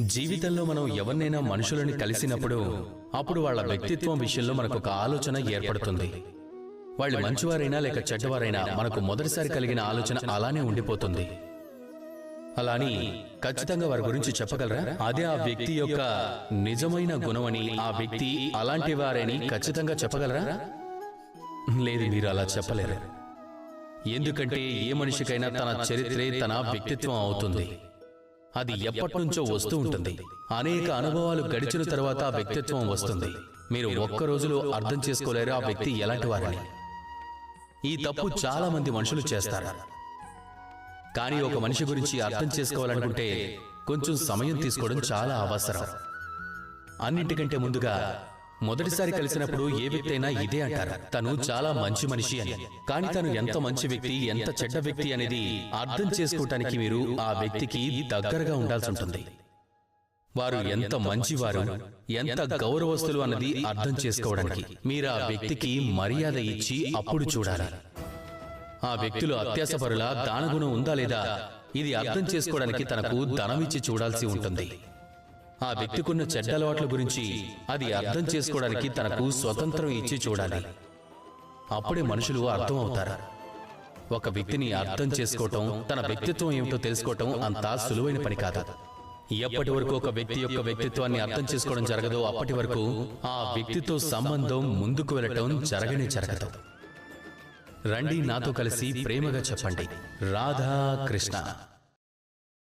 జీవితంలో మనం ఎవరినైనా మనుషులని కలిసినప్పుడు అప్పుడు వాళ్ళ వ్యక్తిత్వం విషయంలో మనకు ఒక ఆలోచన ఏర్పడుతుంది. వాళ్ళు మంచివారైనా లేక చెడ్డవారైనా మనకు మొదటిసారి కలిగిన ఆలోచన అలానే ఉండిపోతుంది. అలాని ఖచ్చితంగా వారి గురించి చెప్పగలరా? అదే ఆ వ్యక్తి యొక్క నిజమైన గుణమని ఆ వ్యక్తి అలాంటి వారని ఖచ్చితంగా చెప్పగలరా? లేదు మీరు అలా చెప్పలేరు. ఎందుకంటే ఏ మనిషికైనా తన చరిత్రే తన వ్యక్తిత్వం అవుతుంది. అది ఎప్పటినుంచో వస్తూ ఉంటుంది. అనేక అనుభవాలు గడిచిన తర్వాత ఆ వ్యక్తిత్వం వస్తుంది. మీరు ఒక్క రోజులో అర్థం చేసుకోలేరు ఆ వ్యక్తి ఎలాంటి వారని. ఈ తప్పు చాలా మంది మనుషులు చేస్తారు. కానీ ఒక మనిషి గురించి అర్థం చేసుకోవాలనుకుంటే కొంచెం సమయం తీసుకోవడం చాలా అవసరం. అన్నింటికంటే ముందుగా మొదటిసారి కలిసినప్పుడు ఏ వ్యక్తి అయినా ఇదే అంటారు. తను చాలా మంచి మనిషి అని. కానీ తను ఎంత మంచి వ్యక్తి ఎంత చెడ్డ వ్యక్తి అనేది అర్థం చేసుకోవటానికి మీరు ఆ వ్యక్తికి దగ్గరగా ఉండాల్సి ఉంటుంది. వారు ఎంత మంచివారు ఎంత గౌరవస్తులు అన్నది అర్థం చేసుకోవడానికి మీరు ఆ వ్యక్తికి మర్యాద ఇచ్చి అప్పుడు చూడాలి. ఆ వ్యక్తులు అత్యాసపరుల దానగుణం ఉందా లేదా ఇది అర్థం చేసుకోవడానికి తనకు ధనమిచ్చి చూడాల్సి ఉంటుంది. ఆ వ్యక్తికున్న చెడ్డ అలవాట్ల గురించి అది అర్థం చేసుకోవడానికి తనకు స్వతంత్రం ఇచ్చి చూడాలి. అప్పుడే మనుషులు అర్థం అవుతారు ఒక వ్యక్తిని అర్థం చేసుకోవటం తన వ్యక్తిత్వం ఏమిటో తెలుసుకోవటం అంత సులువైన పని కాదు. ఎప్పటి వరకు ఒక వ్యక్తి యొక్క వ్యక్తిత్వాన్ని అర్థం చేసుకోవడం జరగదో అప్పటి వరకు ఆ వ్యక్తితో సంబంధం ముందుకు వెళ్ళటం జరగనే జరగదు. రండి నాతో కలిసి ప్రేమగా చెప్పండి. రాధా కృష్ణ